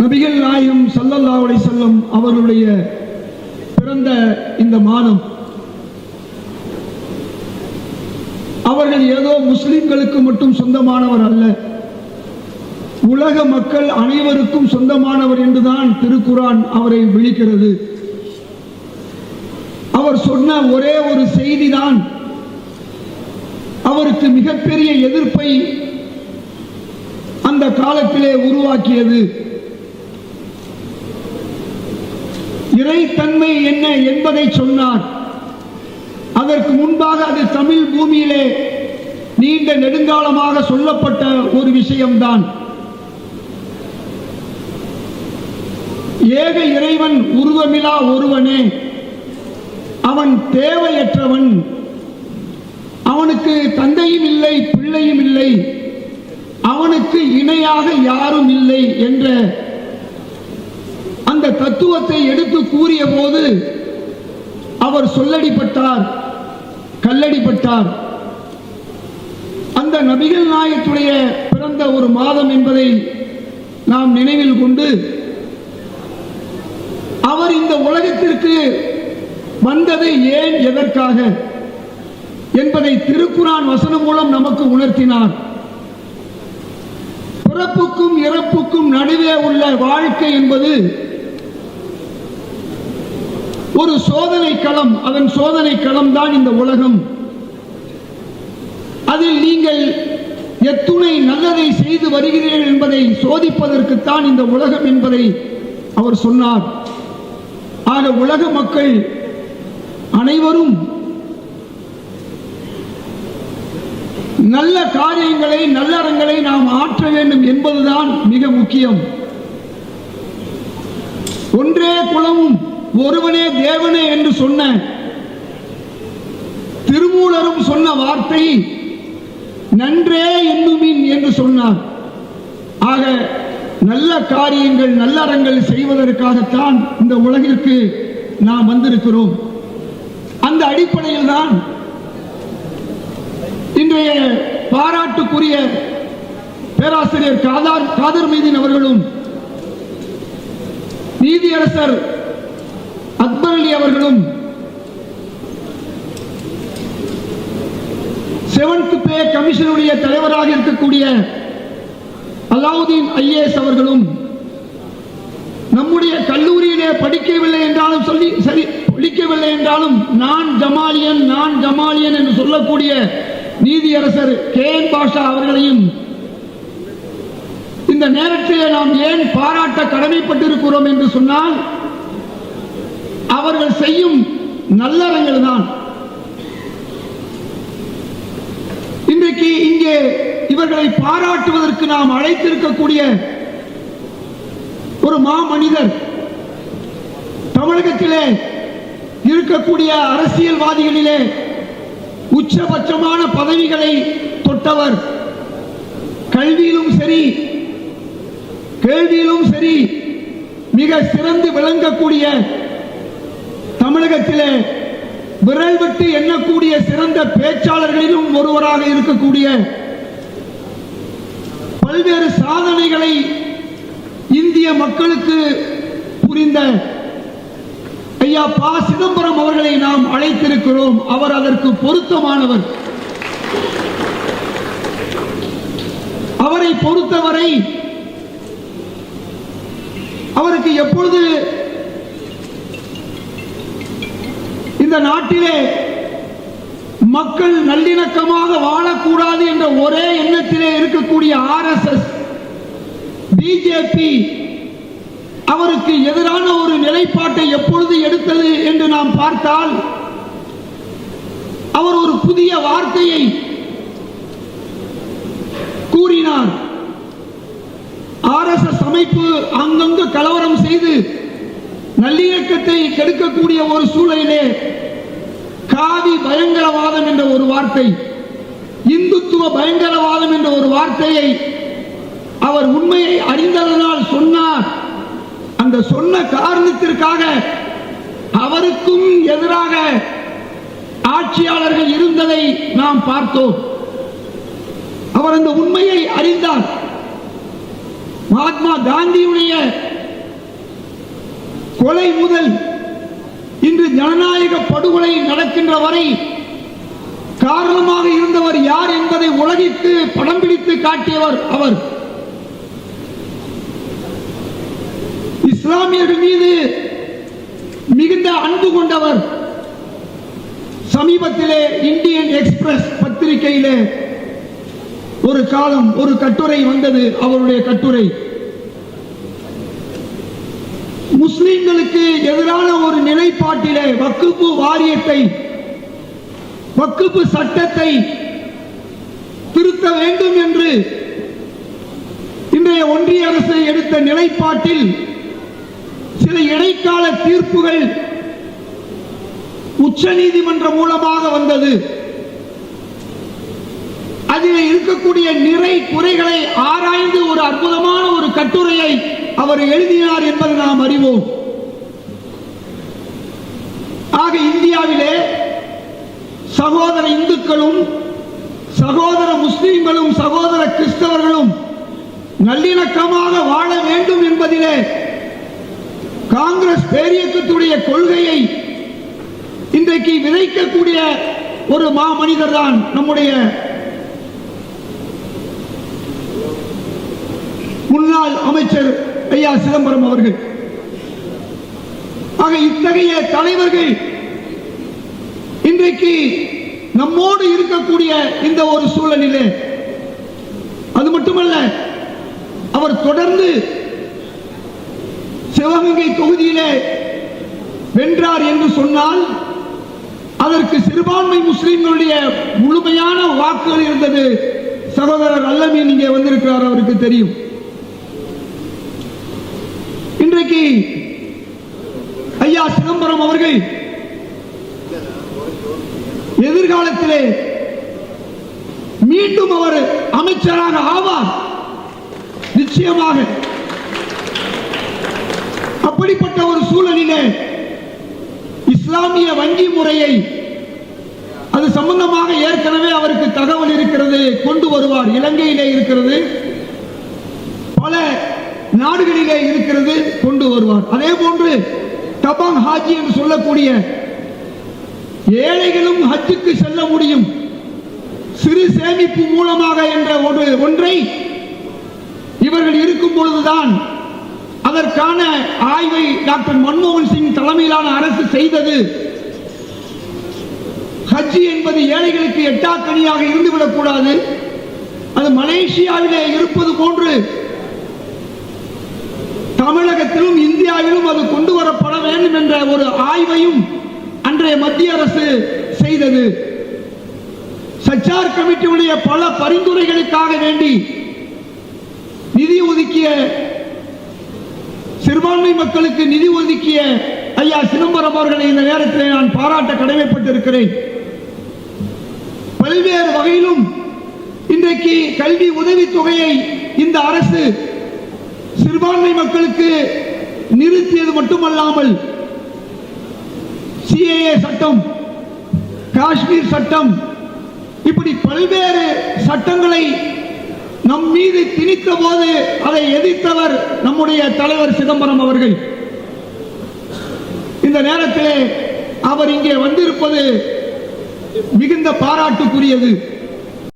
நபிகள் நாயகம் ஸல்லல்லாஹு அலைஹி வஸல்லம் அவர்களுடைய பிறந்த இந்த மாதம் அவர்கள் ஏதோ முஸ்லிம்களுக்கு மட்டும் சொந்தமானவர் அல்ல. உலக மக்கள் அனைவருக்கும் சொந்தமானவர் என்றுதான் திருக்குரான் அவரை விழிக்கிறது. அவர் சொன்ன ஒரே ஒரு செய்திதான் அவருக்கு மிகப்பெரிய எதிர்ப்பை அந்த காலத்திலே உருவாக்கியது. இறைத்தன்மை என்ன என்பதை சொன்னார். அதற்கு முன்பாக அது தமிழ் பூமியிலே நீண்ட நெடுங்காலமாக சொல்லப்பட்ட ஒரு விஷயம்தான். ஏக இறைவன் உருவமிலா ஒருவனே. அவன் தேவையற்றவன். அவனுக்கு தந்தையும் இல்லை பிள்ளையும் இல்லை. அவனுக்கு இணையாக யாரும் இல்லை என்ற அந்த தத்துவத்தை எடுத்து கூறிய போது அவர் சொல்லடிப்பட்டார் கல்லடிப்பட்டார் அந்த நபிகள் நாயத்துடைய பிறந்த ஒரு மாதம் என்பதை நாம் நினைவில் கொண்டு அவர் இந்த உலகத்திற்கு வந்தது ஏன் எதற்காக என்பதை திருக்குறான் வசனம் மூலம் நமக்கு உணர்த்தினார். பிறப்புக்கும் இறப்புக்கும் நடுவே உள்ள வாழ்க்கை என்பது ஒரு சோதனை களம் அதன் சோதனை களம் தான் இந்த உலகம். அதில் நீங்கள் எத்துணை நல்லதை செய்து வருகிறீர்கள் என்பதை சோதிப்பதற்குத்தான் இந்த உலகம் என்பதை அவர் சொன்னார். ஆக உலக மக்கள் அனைவரும் நல்ல காரியங்களை நல்லறங்களை நாம் ஆற்ற வேண்டும் என்பதுதான் மிக முக்கியம். ஒன்றே குலமும் ஒருவனே தேவனே என்று சொன்ன திருமூலரும் சொன்ன வார்த்தை நன்றே என்னுமின் என்று சொன்னார். ஆக நல்ல காரியங்கள் நல்லறங்கள் செய்வதற்காகத்தான் இந்த உலகிற்கு நாம் வந்திருக்கிறோம். அந்த அடிப்படையில் தான் இன்றைய பாராட்டுக்குரிய பேராசிரியர் காதார் காதர் மீதின் அவர்களும் நீதியரசர் அக்பர் அலி அவர்களும் செவன்த் பே கமிஷனுடைய தலைவராக இருக்கக்கூடிய அலாவுதீன் ஐஏஎஸ் அவர்களும் நம்முடைய கல்லூரியிலே படிக்கவில்லை என்றாலும் சொல்லி சரி படிக்கவில்லை என்றாலும் நான் ஜமாலியன் நான் ஜமாலியன் என்று சொல்லக்கூடிய நீதியரசர் கே என் பாஷா அவர்களையும் இந்த நேரத்தில் நாம் ஏன் பாராட்ட கடமைப்பட்டிருக்கிறோம் என்று சொன்னால் அவர்கள் செய்யும் நல்லறங்கள் தான். இன்றைக்கு இங்கே இவர்களை பாராட்டுவதற்கு நாம் அழைத்திருக்கக்கூடிய ஒரு மாமனிதர் தமிழகத்திலே இருக்கக்கூடிய அரசியல்வாதிகளிலே உச்சபட்சமான பதவிகளை தொட்டவர். கல்வியிலும் சரி கேள்வியிலும் சரி மிக சிறந்து விளங்கக்கூடிய தமிழகத்திலே விரல் விட்டு எண்ணக்கூடிய சிறந்த பேச்சாளர்களிலும் ஒருவராக இருக்கக்கூடிய பல்வேறு சாதனைகளை இந்திய மக்களுக்கு புரிந்த ஐயா பா. சிதம்பரம் அவர்களை நாம் அழைத்திருக்கிறோம். அவர் அதற்கு பொருத்தமானவர். அவரை பொறுத்தவரை அவருக்கு எப்பொழுது இந்த நாட்டிலே மக்கள் நல்லிணக்கமாக வாழக்கூடாது என்ற ஒரே எண்ணத்திலே இருக்கக்கூடிய ஆர்எஸ்எஸ் பிஜேபி அவருக்கு எதிரான ஒரு நிலைப்பாட்டை எப்பொழுது எடுத்தது என்று நாம் பார்த்தால் அவர் ஒரு புதிய வார்த்தையை கூறினார். ஆர்எஸ்எஸ் அமைப்பு அங்கங்கு கலவரம் செய்து நல்லிணக்கத்தை கெடுக்கக்கூடிய ஒரு சூழலிலே காவி பயங்கரவாதம் என்ற ஒரு வார்த்தை இந்துத்துவ பயங்கரவாதம் என்ற ஒரு வார்த்தையை அவர் உண்மையை அறிந்ததனால் சொன்னார். அந்த சொன்ன காரணத்திற்காக அவருக்கும் எதிராக ஆட்சியாளர்கள் இருந்ததை நாம் பார்த்தோம். அவர் அந்த உண்மையை அறிந்தார். மகாத்மா காந்தியுடைய கொலை முதல் ஜனநாயக படுகொலை நடக்கின்ற வரை காரணமாக இருந்தவர் யார் என்பதை உலகிற்கு படம் பிடித்து காட்டியவர் அவர். இஸ்லாமியர்கள் மீது மிகுந்த அன்பு கொண்டவர் சமீபத்திலே இந்தியன் எக்ஸ்பிரஸ் பத்திரிகையிலே ஒரு காலம் ஒரு கட்டுரை வந்தது அவருடைய கட்டுரை. முஸ்லிம்களுக்கு எதிரான ஒரு நிலைப்பாட்டிலே வக்குப்பு வாரியத்தை வக்குப்பு சட்டத்தை திருத்த வேண்டும் என்று இன்றைய ஒன்றிய அரசு எடுத்த நிலைப்பாட்டில் சில இடைக்கால தீர்ப்புகள் உச்ச நீதிமன்றம் மூலமாக வந்தது. அதில் இருக்கக்கூடிய நிறை குறைகளை ஆராய்ந்து ஒரு அற்புதமான ஒரு கட்டுரையை அவர் எழுதினார் என்பதை நாம் அறிவோம். ஆக இந்தியாவிலே சகோதர இந்துக்களும் சகோதர முஸ்லிம்களும் சகோதர கிறிஸ்தவர்களும் நல்லிணக்கமாக வாழ வேண்டும் என்பதிலே காங்கிரஸ் பேரியக்கத்துடைய கொள்கையை இன்றைக்கு விதைக்கக்கூடிய ஒரு மாமனிதர் தான் நம்முடைய முன்னாள் அமைச்சர் ஐயா சிதம்பரம் அவர்கள். ஆக இத்தகைய தலைவர்கள் இன்றைக்கு நம்மோடு இருக்கக்கூடிய இந்த ஒரு சூழலிலே அது மட்டுமல்ல அவர் தொடர்ந்து சிவகங்கை தொகுதியிலே வென்றார் என்று சொன்னால் அதற்கு சிறுபான்மை முஸ்லிம்களுடைய முழுமையான வாக்குகள் இருந்தது. சகோதரர் அல்லமீன் இங்கே வந்திருக்கிறார் அவருக்கு தெரியும். இன்றைக்கு ஐயா சிதம்பரம் அவர்கள் எதிர்காலத்திலே மீண்டும் அவர் அமைச்சராக ஆவார். நிச்சயமாக. அப்படிப்பட்ட ஒரு சூழலிலே இஸ்லாமிய வங்கி முறையை அது சம்பந்தமாக ஏற்கனவே அவருக்கு தகவல் இருக்கிறது கொண்டு வருவார். இலங்கையிலே இருக்கிறது. பல நாடுகளிலே இருக்கிறது கொண்டு வருவார் அதே போன்று தபாங் ஹாஜி என்று சொல்லக்கூடிய ஏழைகளும் ஹஜ்ஜுக்கு செல்ல முடியும். சிறு சேமிப்பு மூலமாக என்ற ஒரு ஒன்றை இவர்கள் இருக்கும் பொழுதுதான் அதற்கான ஆய்வை டாக்டர் மன்மோகன் சிங் தலைமையிலான அரசு செய்தது. ஹஜ் என்பது ஏழைகளுக்கு எட்டாக்கனியாக இருந்துவிடக் கூடாது. அது மலேசியாவிலே இருப்பது போன்று தமிழகத்திலும் இந்தியாவிலும் அது கொண்டு வரப்பட வேண்டும் என்ற ஒரு ஆய்வையும் அன்றைய மத்திய அரசு செய்தது. சச்சார் கமிட்டியுடைய பல பரிந்துரைகளுக்காக வேண்டி நிதி ஒதுக்கிய சிறுபான்மை மக்களுக்கு நிதி ஒதுக்கிய ஐயா சிதம்பரம் அவர்களை இந்த நேரத்தில் நான் பாராட்ட கடமைப்பட்டிருக்கிறேன். பல்வேறு வகையிலும் இன்றைக்கு கல்வி உதவித் தொகையை இந்த அரசு சிறுபான்மை மக்களுக்கு நிறுத்தியது மட்டுமல்லாமல் சிஏஏ சட்டம் காஷ்மீர் சட்டம் இப்படி பல்வேறு சட்டங்களை நம் மீது திணித்த போது அதை எதிர்த்தவர் நம்முடைய தலைவர் சிதம்பரம் அவர்கள். இந்த நேரத்தில் அவர் இங்கே வந்திருப்பது மிகுந்த பாராட்டுக்குரியது.